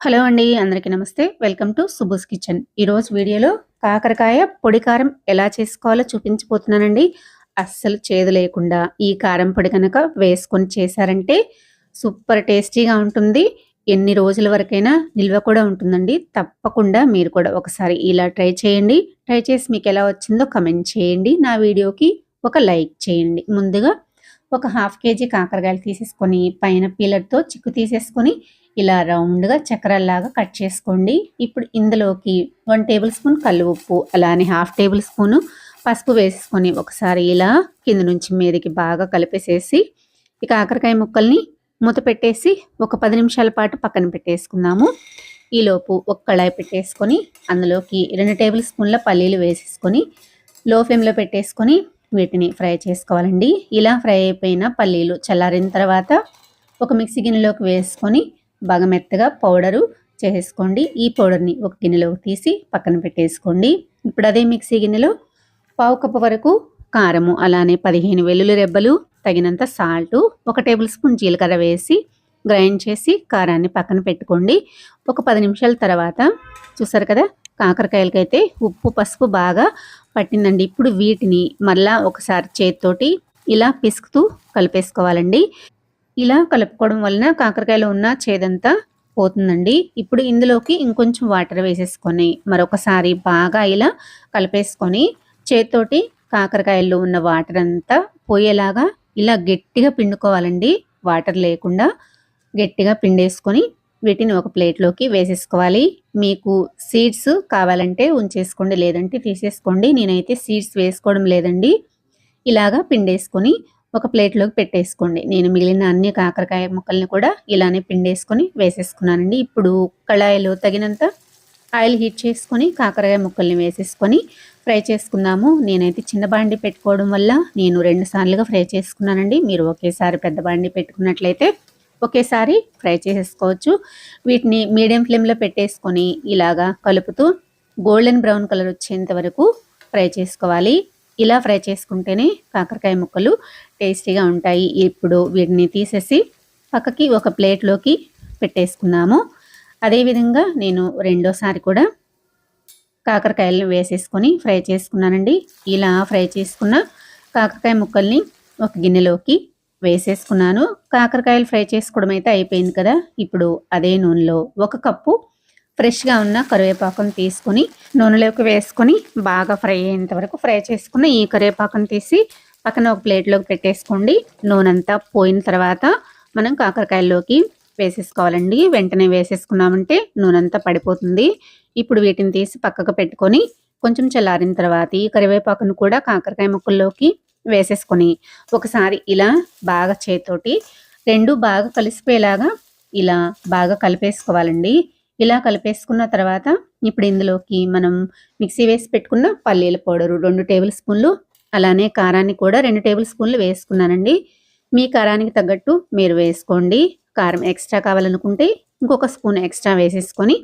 Hello అండి అందరికీ నమస్తే. Welcome to Subbu's kitchen. ఈరోజు వీడియోలో కాకరకాయ పొడి కారం ఎలా చేసుకోవాలో చూపించబోతున్నానండి. అస్సలు చేదు లేకుండా ఈ కారం పొడి కనుక వేసుకొని చేశారంటే సూపర్ టేస్టీగా ఉంటుంది. ఎన్ని రోజుల వరకైనా నిల్వ కూడా ఉంటుందండి. తప్పకుండా మీరు కూడా ఒకసారి ఇలా ట్రై చేయండి. ట్రై చేసి మీకు ఎలా వచ్చిందో కమెంట్ చేయండి. నా వీడియోకి ఒక లైక్ చేయండి. ముందుగా ఒక హాఫ్ కేజీ కాకరకాయలు తీసేసుకొని పైన పీలర్తో చిక్కు తీసేసుకొని ఇలా రౌండ్గా చక్రాల్లాగా కట్ చేసుకోండి. ఇప్పుడు ఇందులోకి వన్ టేబుల్ స్పూన్ కళ్ళు ఉప్పు అలానే హాఫ్ టేబుల్ స్పూను పసుపు వేసుకొని ఒకసారి ఇలా కింద నుంచి మీదకి బాగా కలిపేసేసి ఇక కాకరకాయ ముక్కల్ని మూత పెట్టేసి ఒక పది నిమిషాల పాటు పక్కన పెట్టేసుకుందాము. ఈలోపు ఒక కళాయి పెట్టేసుకొని అందులోకి రెండు టేబుల్ స్పూన్ల పల్లీలు వేసేసుకొని లో ఫ్లేమ్లో పెట్టేసుకొని వీటిని ఫ్రై చేసుకోవాలండి. ఇలా ఫ్రై అయిపోయిన పల్లీలు చల్లారిన తర్వాత ఒక మిక్సీ గిన్నెలోకి వేసుకొని బాగా మెత్తగా పౌడరు చేసేసుకోండి. ఈ పౌడర్ని ఒక గిన్నెలోకి తీసి పక్కన పెట్టేసుకోండి. ఇప్పుడు అదే మిక్సీ గిన్నెలో పావు కప్పు వరకు కారము అలానే పదిహేను వెల్లుల్లి రెబ్బలు తగినంత సాల్టు ఒక టేబుల్ స్పూన్ జీలకర్ర వేసి గ్రైండ్ చేసి కారాన్ని పక్కన పెట్టుకోండి. ఒక పది నిమిషాల తర్వాత చూసారు కదా కాకరకాయలకైతే ఉప్పు పసుపు బాగా పట్టిందండి. ఇప్పుడు వీటిని మళ్ళా ఒకసారి చేతితోటి ఇలా పిసుకుతూ కలిపేసుకోవాలండి. ఇలా కలుపుకోవడం వలన కాకరకాయలో ఉన్న చేదంతా పోతుందండి. ఇప్పుడు ఇందులోకి ఇంకొంచెం వాటర్ వేసేసుకొని మరొకసారి బాగా ఇలా కలిపేసుకొని చేతితోటి కాకరకాయల్లో ఉన్న వాటర్ అంతా పోయేలాగా ఇలా గట్టిగా పిండుకోవాలండి. వాటర్ లేకుండా గట్టిగా పిండేసుకొని వీటిని ఒక ప్లేట్లోకి వేసేసుకోవాలి. మీకు సీడ్స్ కావాలంటే ఉంచేసుకోండి లేదంటే తీసేసుకోండి. నేనైతే సీడ్స్ వేసుకోవడం లేదండి. ఇలాగా పిండేసుకొని ఒక ప్లేట్లోకి పెట్టేసుకోండి. నేను మిగిలిన అన్ని కాకరకాయ ముక్కల్ని కూడా ఇలానే పిండేసుకొని వేసేసుకున్నానండి. ఇప్పుడు కళాయిలో తగినంత ఆయిల్ హీట్ చేసుకొని కాకరకాయ ముక్కల్ని వేసేసుకొని ఫ్రై చేసుకుందాము. నేనైతే చిన్న బాండి పెట్టుకోవడం వల్ల నేను రెండు సార్లుగా ఫ్రై చేసుకున్నానండి. మీరు ఒకేసారి పెద్ద బాండి పెట్టుకున్నట్లయితే ఒకేసారి ఫ్రై చేసేసుకోవచ్చు వీటిని మీడియం ఫ్లేమ్లో పెట్టేసుకొని ఇలాగా కలుపుతూ గోల్డెన్ బ్రౌన్ కలర్ వచ్చేంత వరకు ఫ్రై చేసుకోవాలి. ఇలా ఫ్రై చేసుకుంటేనే కాకరకాయ ముక్కలు టేస్టీగా ఉంటాయి. ఇప్పుడు వీటిని తీసేసి పక్కకి ఒక ప్లేట్లోకి పెట్టేసుకున్నాము అదేవిధంగా నేను రెండోసారి కూడా కాకరకాయలను వేసేసుకొని ఫ్రై చేసుకున్నానండి. ఇలా ఫ్రై చేసుకున్న కాకరకాయ ముక్కల్ని ఒక గిన్నెలోకి వేసేసుకున్నాను. కాకరకాయలు ఫ్రై చేసుకోవడం అయితే అయిపోయింది కదా. ఇప్పుడు అదే నూనెలో ఒక కప్పు ఫ్రెష్గా ఉన్న కరివేపాకును తీసుకుని నూనెలోకి వేసుకొని బాగా ఫ్రై అయ్యేంత వరకు ఫ్రై చేసుకుని ఈ కరివేపాకును తీసి పక్కన ఒక ప్లేట్లోకి పెట్టేసుకోండి. నూనె అంతా పోయిన తర్వాత మనం కాకరకాయల్లోకి వేసేసుకోవాలండి. వెంటనే వేసేసుకున్నామంటే నూనె అంతా పడిపోతుంది. ఇప్పుడు వీటిని తీసి పక్కకు పెట్టుకొని కొంచెం చల్లారిన తర్వాత ఈ కరివేపాకును కూడా కాకరకాయ ముక్కల్లోకి వేసేసుకొని ఒకసారి ఇలా బాగా చేతితోటి రెండు బాగా కలిసిపోయేలాగా ఇలా బాగా కలిపేసుకోవాలండి. ఇలా కలిపేసుకున్న తర్వాత ఇప్పుడు ఇందులోకి మనం మిక్సీ వేసి పెట్టుకున్న పల్లీల పౌడరు రెండు టేబుల్ స్పూన్లు అలానే కారాన్ని కూడా రెండు టేబుల్ స్పూన్లు వేసుకున్నానండి. మీ కారానికి తగ్గట్టు మీరు వేసుకోండి. కారం ఎక్స్ట్రా కావాలనుకుంటే ఇంకొక స్పూన్ ఎక్స్ట్రా వేసేసుకొని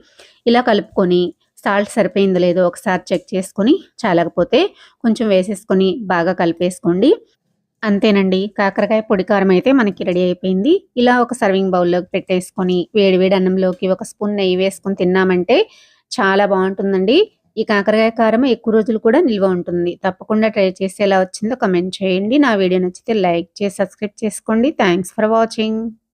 ఇలా కలుపుకొని సాల్ట్ సరిపోయిందో లేదో ఒకసారి చెక్ చేసుకొని చాలకపోతే కొంచెం వేసేసుకొని బాగా కలిపేసుకోండి. అంతేనండి. కాకరకాయ పొడి కారం అయితే మనకి రెడీ అయిపోయింది. ఇలా ఒక సర్వింగ్ బౌల్లోకి పెట్టేసుకొని వేడి వేడి అన్నంలోకి ఒక స్పూన్ నెయ్యి వేసుకొని తిన్నామంటే చాలా బాగుంటుందండి. ఈ కాకరకాయ కారం ఎక్కువ రోజులు కూడా నిల్వ ఉంటుంది. తప్పకుండా ట్రై చేసి ఎలా వచ్చిందో కమెంట్ చేయండి. నా వీడియో నచ్చితే లైక్ చేసి సబ్స్క్రైబ్ చేసుకోండి. Thanks for watching.